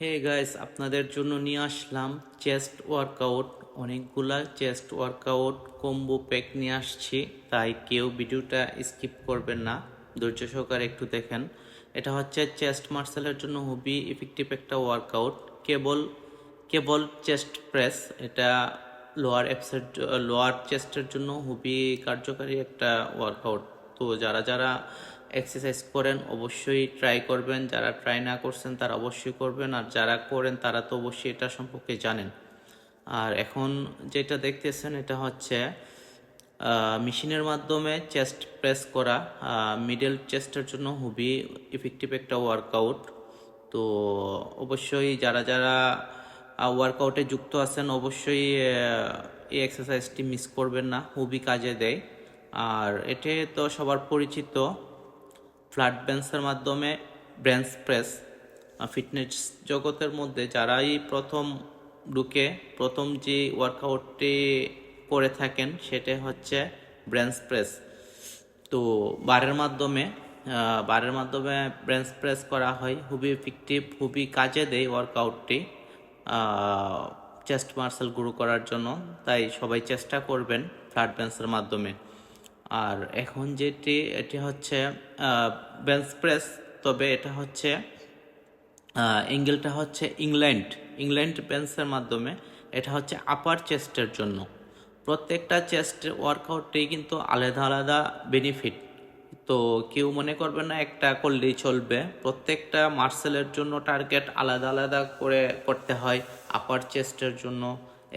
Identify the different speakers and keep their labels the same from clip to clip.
Speaker 1: Hey guys আপনাদের জন্য নিয়ে আসলাম চেস্ট ওয়ার্কআউট অনেকগুলা চেস্ট ওয়ার্কআউট কম্বো প্যাক নিয়ে আসছি, তাই কেউ ভিডিওটা স্কিপ করবেন না। ধৈর্য সহকারে একটু দেখেন। এটা হচ্ছে চেস্ট মার্শালের জন্য খুবই ইফেক্টিভ একটা workout cable cable chest press এটা লোয়ার অ্যাপসের লোয়ার চেস্টের জন্য খুবই কার্যকারী একটা ওয়ার্কআউট তো যারা যারা এক্সারসাইজ করেন, অবশ্যই ট্রাই করবেন। যারা ট্রাই না করছেন, তারা অবশ্যই করবেন। আর যারা করেন, তারা তো অবশ্যই এটা সম্পর্কে জানেন। আর এখন যেটা দেখতেছেন, এটা হচ্ছে মেশিনের মাধ্যমে চেস্ট প্রেস করা। মিডল চেস্টের জন্য খুবই ইফেক্টিভ একটা ওয়ার্কআউট তো অবশ্যই যারা যারা ওয়ার্কআউটে যুক্ত আছেন, অবশ্যই এই এক্সারসাইজটি মিস করবেন না। খুবই কাজে দেয়। আর এটি তো সবার পরিচিত। ফ্ল্যাট বেঞ্চের মাধ্যমে ব্রেঞ্চ প্রেস ফিটনেস জগতের মধ্যে যারাই প্রথম ঢুকে, প্রথম যে ওয়ার্কআউটটি করে থাকেন, সেটা হচ্ছে ব্রেঞ্চ প্রেস। তো বারের মাধ্যমে বারের মাধ্যমে ব্রেঞ্চ প্রেস করা হয়। খুবই ইফেক্টিভ খুবই কাজে দেয় ওয়ার্কআউটটি চেস্ট মার্সেল গ্রো করার জন্য। তাই সবাই চেষ্টা করবেন ফ্ল্যাট বেঞ্চের মাধ্যমে। আর এখন যেটি, এটি হচ্ছে বেঞ্চ প্রেস তবে এটা হচ্ছে এঙ্গেলটা হচ্ছে ইংল্যান্ড ইংল্যান্ড বেঞ্চের মাধ্যমে এটা হচ্ছে আপার চেস্টের জন্য। প্রত্যেকটা চেস্ট ওয়ার্কআউটটি কিন্তু আলাদা আলাদা বেনিফিট তো কেউ মনে করবে না একটা করলেই চলবে। প্রত্যেকটা মার্সেলের জন্য টার্গেট আলাদা আলাদা করে করতে হয় আপার চেস্টের জন্য।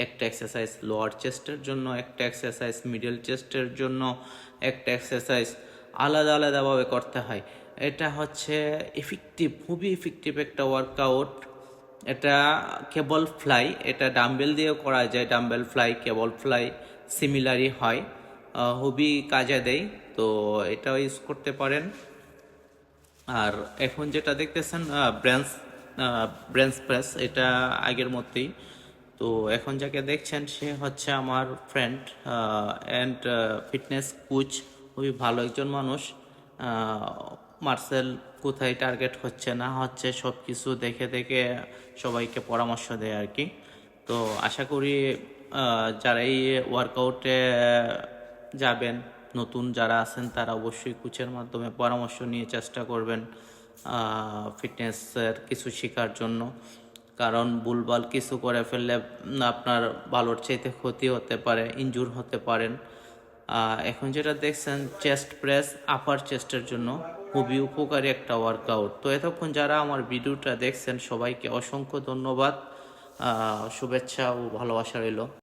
Speaker 1: একটা এক্সারসাইজ লোয়ার চেস্টের জন্য, একটা এক্সারসাইজ মিডল চেস্টের জন্য, একটা এক্সারসাইজ আলাদা আলাদাভাবে করতে হয়। এটা হচ্ছে ইফেক্টিভ খুবই ইফেক্টিভ একটা ওয়ার্কআউট এটা কেবল ফ্লাই এটা ডাম্বেল দিয়েও করা যায় ডাম্বেল ফ্লাই কেবল ফ্লাই সিমিলারই হয়। খুবই কাজে দেয়, তো এটাও ইউজ করতে পারেন। আর এখন যেটা দেখতেছেন ব্রেঞ্চ ব্রেঞ্চ প্রেস এটা আগের মতোই। তো এখন যাকে দেখছেন, সে হচ্ছে আমার ফ্রেন্ড অ্যান্ড ফিটনেস কোচ খুবই ভালো একজন মানুষ। মার্সেল কোথায় টার্গেট হচ্ছে না হচ্ছে সব কিছু দেখে দেখে সবাইকে পরামর্শ দেয় আর কি। তো আশা করি যারা এই ওয়ার্কআউটে যাবেন, নতুন যারা আছেন, তারা অবশ্যই কোচের মাধ্যমে পরামর্শ নিয়ে চেষ্টা করবেন ফিটনেসের কিছু শেখার জন্য। কারণ ভুলভাল কিছু করে ফেললে আপনার ভালোর চাইতে ক্ষতি হতে পারে ইনজুর হতে পারেন। এখন যেটা দেখছেন চেস্ট প্রেস আপার চেস্টের জন্য খুবই উপকারী একটা ওয়ার্কআউট তো এতক্ষণ যারা আমার ভিডিওটা দেখছেন, সবাইকে অসংখ্য ধন্যবাদ। শুভেচ্ছা ও ভালোবাসা রইল।